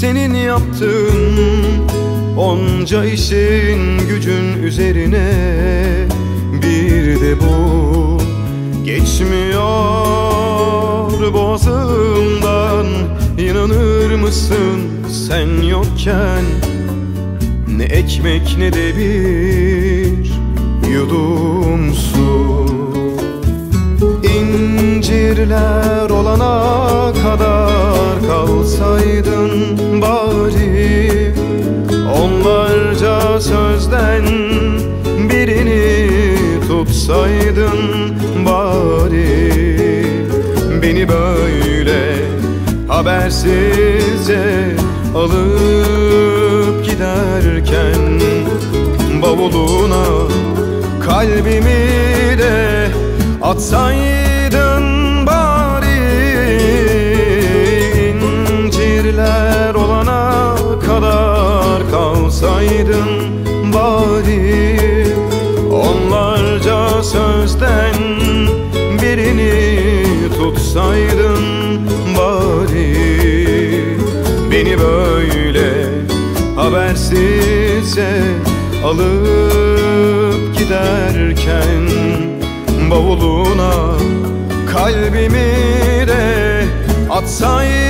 senin yaptığın Onca işin gücün üzerine. Bir de bu geçmiyor boğazımdan. İnanır mısın sen yokken? Ne ekmek ne de bir yudum su. İncirler tutsaydın bari Beni böyle habersizce alıp giderken Bavuluna kalbimi de atsaydın tutsaydın bari Beni böyle habersizce alıp giderken Bavuluna kalbimi de atsaydın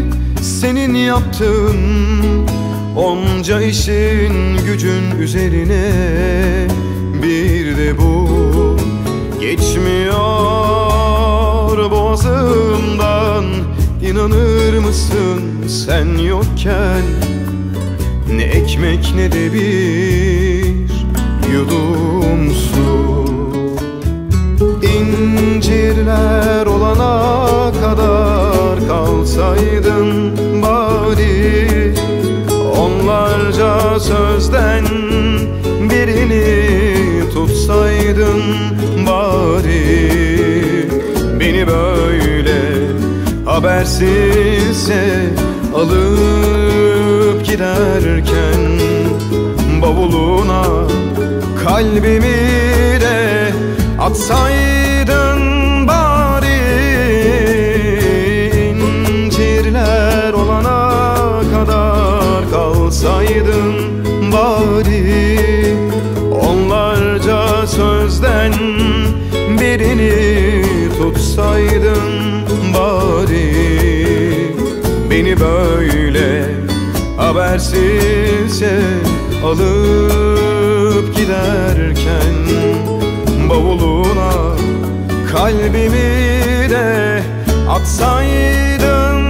senin yaptığın Onca işin gücün üzerine Bir de bu geçmiyor boğazımdan. İnanır mısın sen yokken Ne ekmek ne de bir yudum su? İncirler olana kadar kalsaydın habersizce alıp giderken Bavuluna kalbimi de atsaydın bari. İncirler olana kadar kalsaydın bari. Onlarca sözden birini tutsaydın habersizce alıp giderken Bavuluna kalbimi de atsaydın